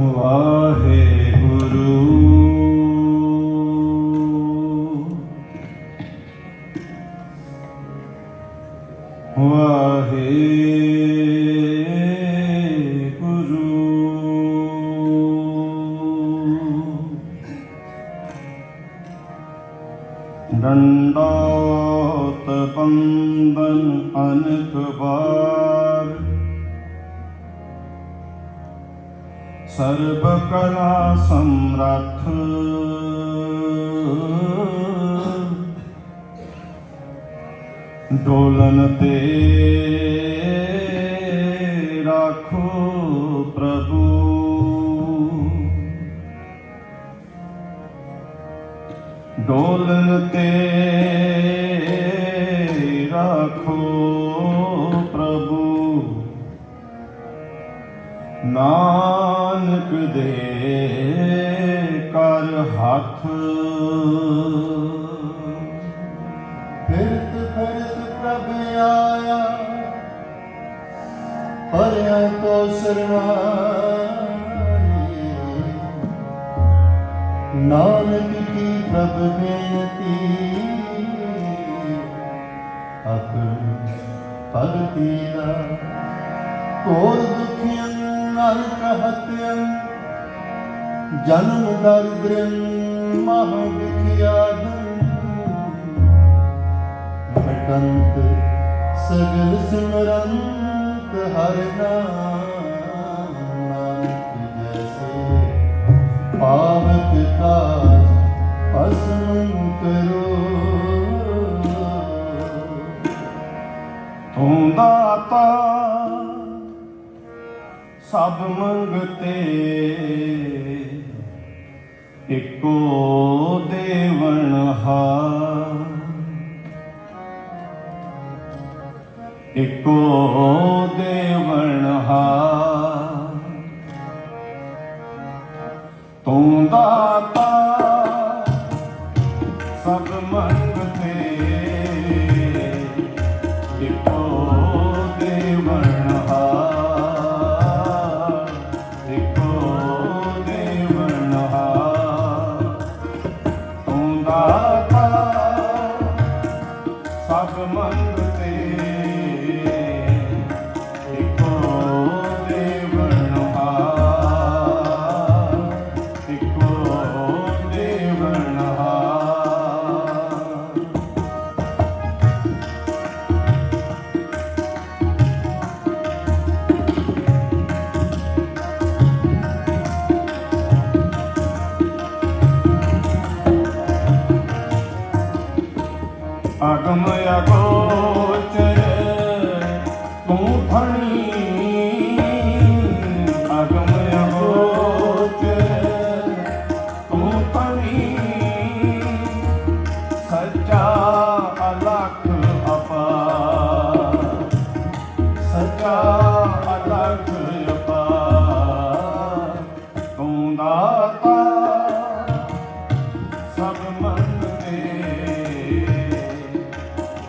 ਵਾਹਿਗੁਰੂ ਡੋਲਨ ਤੇ ਰਾਖੋ ਪ੍ਰਭੂ। ਡੋਲਨ ਤੇ ਰਾਖੋ ਪ੍ਰਭੂ। ਨਾਨਕ ਦੇ ਕਰ ਹੱਥ ਪਰਿਆ ਕੋ ਸਰਨਾਈ ਨਾਨਕ ਕੀ ਪ੍ਰਭ ਬੇਨਤੀ ਆਪਣ ਭਗਤੀ ਦਾ ਕੋਰ ਦੁਖੀਆਂ ਨਰਕ ਹਤਿਆਂ ਜਨਮ ਦਰਿਦ੍ਰੰ ਮਹਾ ਵਿਖਿਆਦੰ ਮਟੰਤ ਸਗਲ ਸਿਮਰੰਤ ਹਰਿ ਨਾਮ ਜੈਸੇ ਪਾਵਕ ਕਾਜ ਅਸਮੰ ਕਰੋ ਤੂੰ ਦਾਤਾ, ਸਭ ਮੰਗਤੇ, ਇੱਕੋ ਦੇਵਨ ਹਾਰ। ਇੱਕੋ ਦੇਵਨ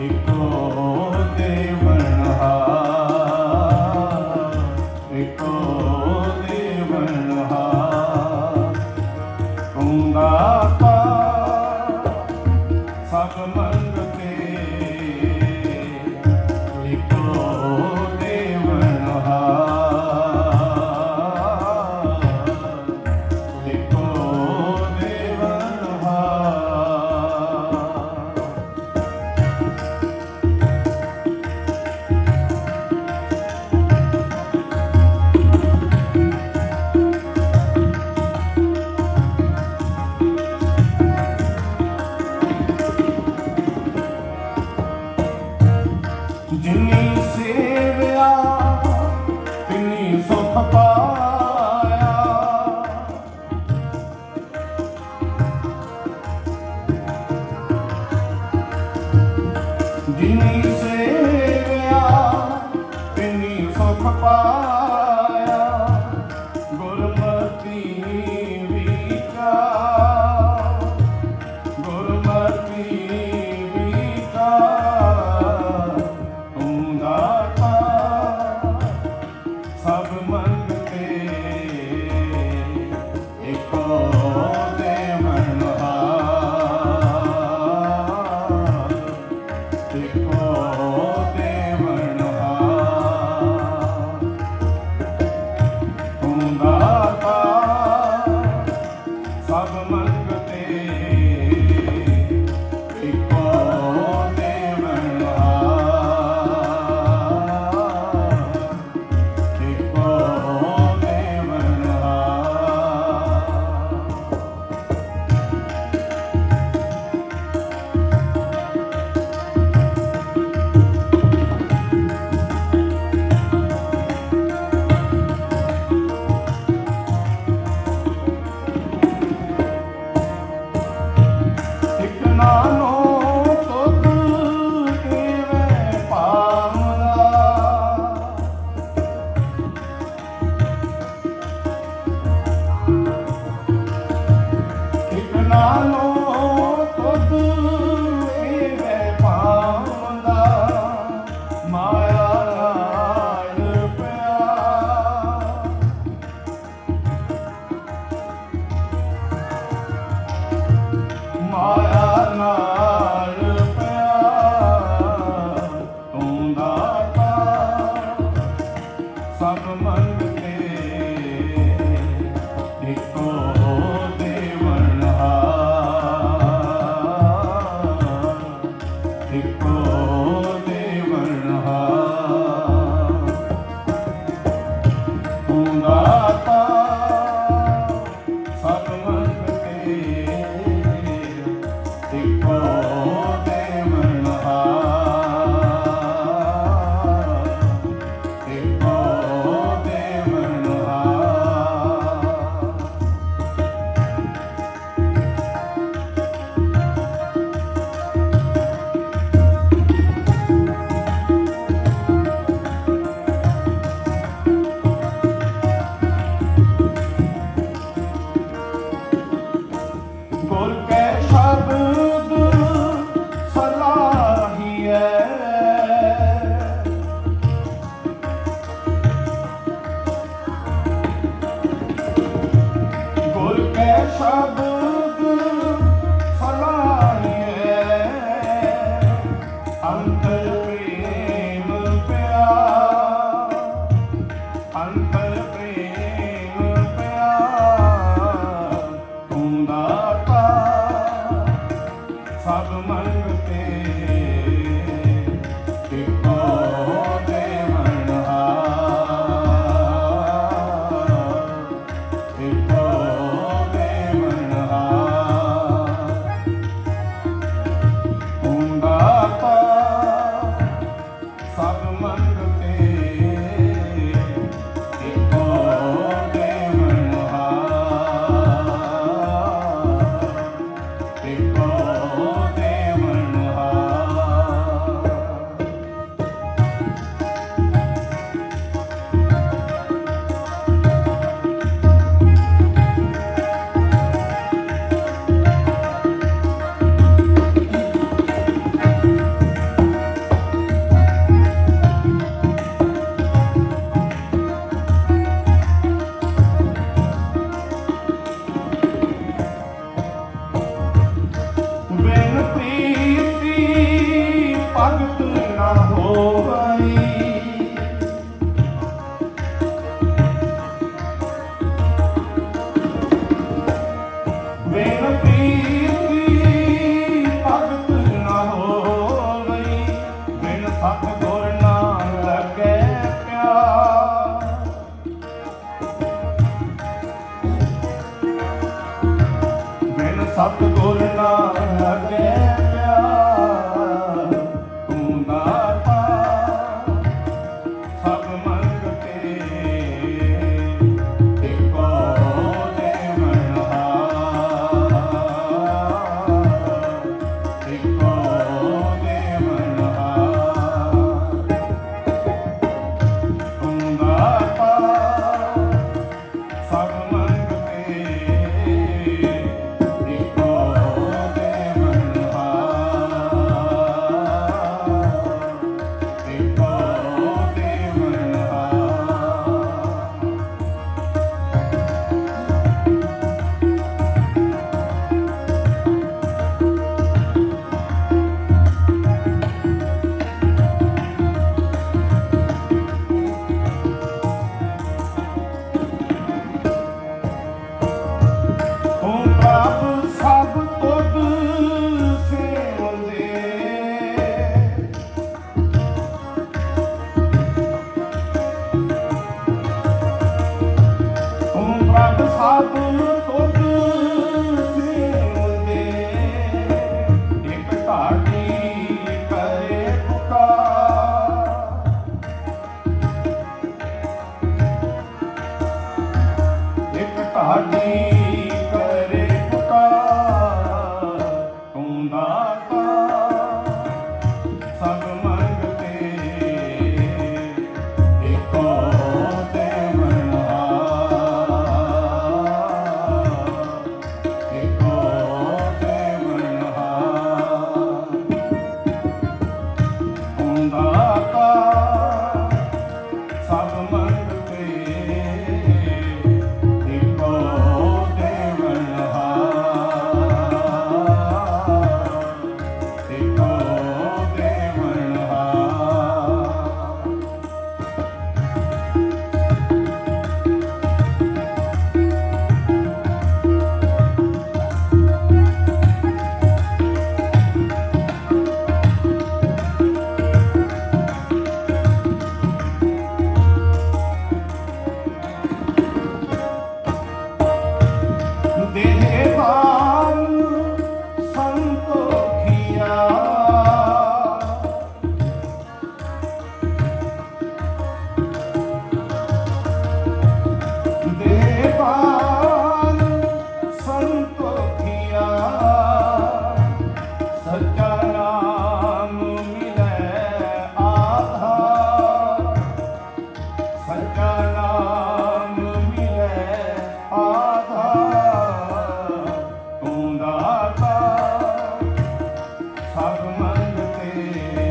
ਇੱਕੋ Lord. ਸਭ ਮੰਗਤੇ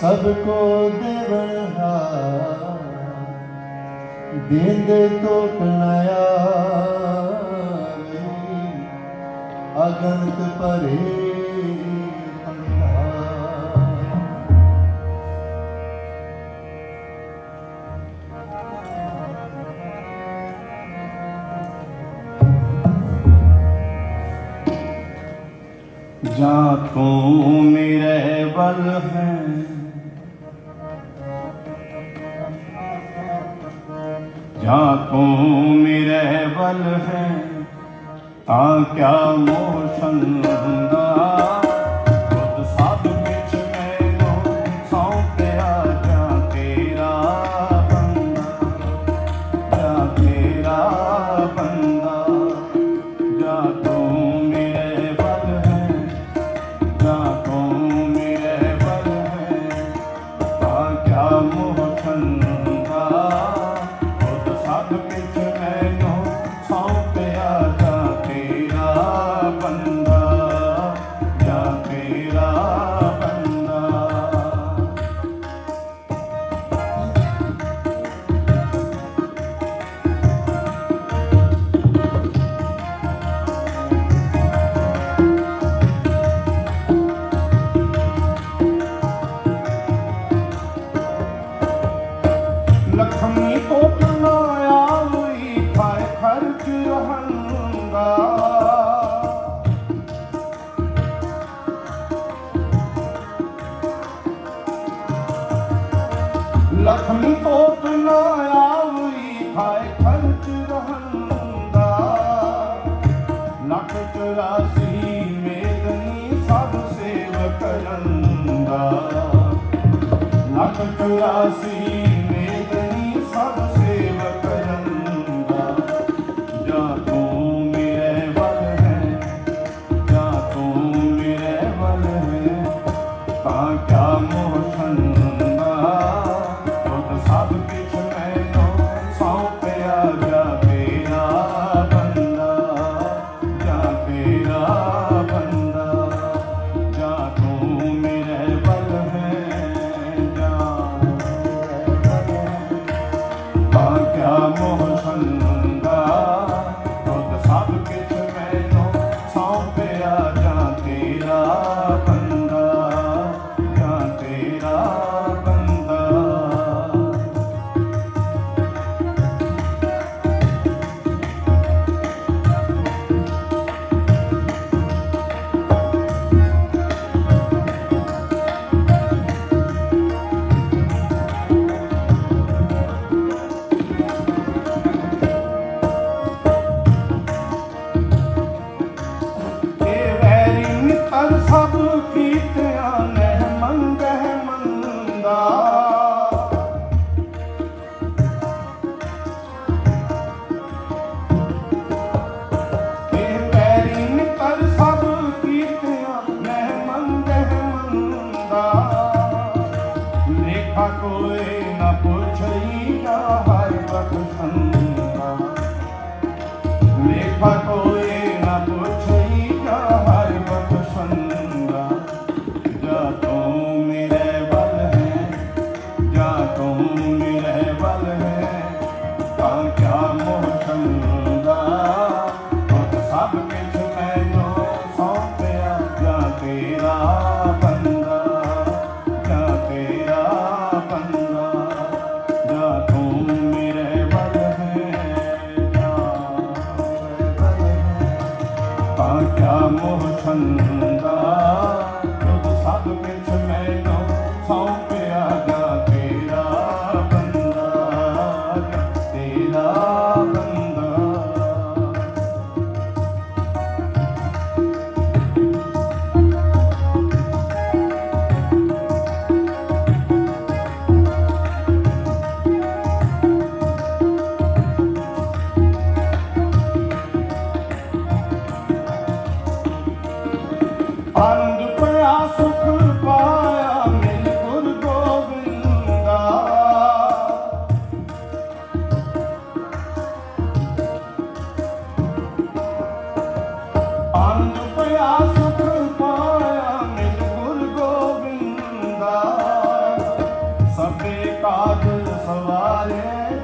ਸਭ ਕੋ ਦੇਵਨ ਹਾਰਾ ਦੇਂਦੇ ਤੋ ਕਨਾਇਆ ਅਗਨਤ ਪਰੇ ਜਾਂ ਤੂੰ ਮੇਰੇ ਵੱਲ ਹੈ या को मेरे बल है ता क्या मोशन Vem pra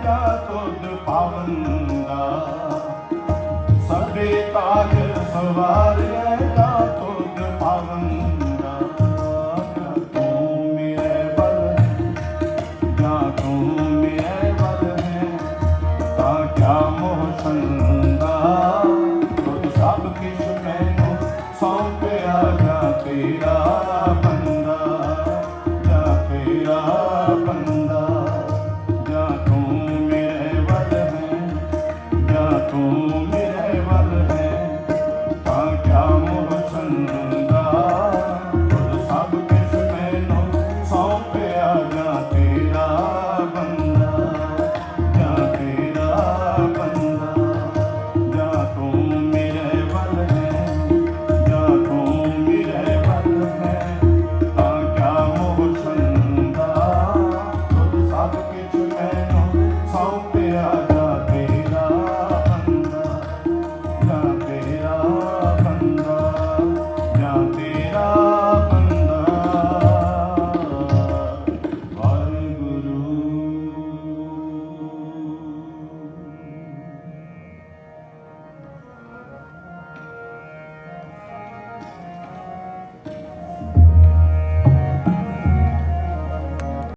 ਸਵਾਰੇਗਾ ਤੁਧ ਪਾਵਨ ਦਾ ਸਭੇ ਕਾਜ ਸਵਾਰੇਗਾ